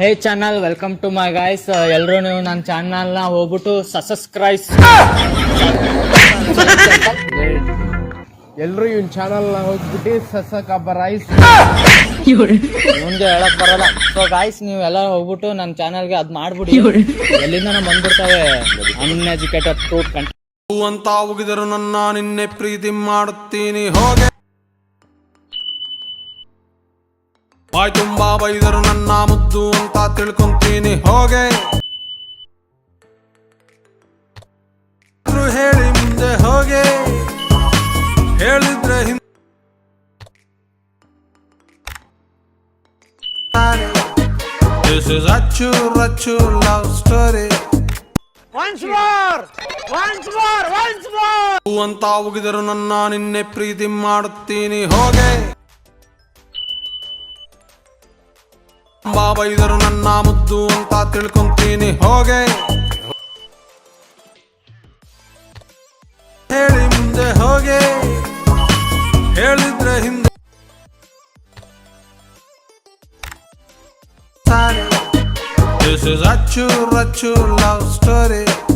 Hey channel welcome to my guys ಎಲ್ಲರೂ ನೀವು ನನ್ನ ಚಾನಲ್ನ ಹೋಗ್ಬಿಟ್ಟು ಸಬ್ಸ್ಕ್ರೈಬ್ ಎಲ್ರು ಇವ್ನ ಚಾನಲ್ನ ಹೋಗ್ಬಿಟ್ಟು ಸಸಕ ರೈಸ್ ಮುಂದೆ ಹೇಳಕ್ ಬರಲ್ಲ. ಸೊ ಗಾಯ್ಸ್ ನೀವು ಎಲ್ಲ ಹೋಗ್ಬಿಟ್ಟು ನನ್ನ ಚಾನಲ್ಗೆ ಅದ್ ಮಾಡ್ಬಿಡಿ. ಎಲ್ಲಿಂದ ಬಂದ್ಬಿಡ್ತಾವೆ? ಅನ್ಎಜುಕೇಟೆಡ್ ಫ್ರೂಟ್ ಕಂಟ ಹೂ ಅಂತ ಹೋಗಿದ್ರು ನನ್ನ ನಿನ್ನೆ ಪ್ರೀತಿ ಮಾಡುತ್ತೀನಿ ಹೋಗೆ. ಬಾಯ್ ತುಂಬಾ ಬೈದರು ನನ್ನ ಮುದ್ದು ಅಂತ ತಿಳ್ಕೊಂತೀನಿ ಹೋಗೆ. ಹೇಳಿ ಮುಂದೆ ಹೋಗೆ. ಹೇಳಿದ್ರೆ ಹಿಂದೆ ದಿಸ್ ಇಸ್ ಅಚ್ಚು ರಚ್ಚು ಲವ್ ಸ್ಟೋರಿ ಅಂತ ಹೋಗಿದರು ನನ್ನ ನಿನ್ನೆ ಪ್ರೀತಿ ಮಾಡುತ್ತೀನಿ ಹೋಗೆ. ಬೈದರು ನನ್ನ ಮುದ್ದು ಅಂತ ತಿಳ್ಕೊಂತೀನಿ. ಹೋಗೆ. ಹೇಳಿ ಮುಂದೆ ಹೋಗೆ. ಹೇಳಿದ್ರೆ ಹಿಂದೆ. This is ಅಚ್ಚು ರಚ್ಚು ಲವ್ ಸ್ಟೋರಿ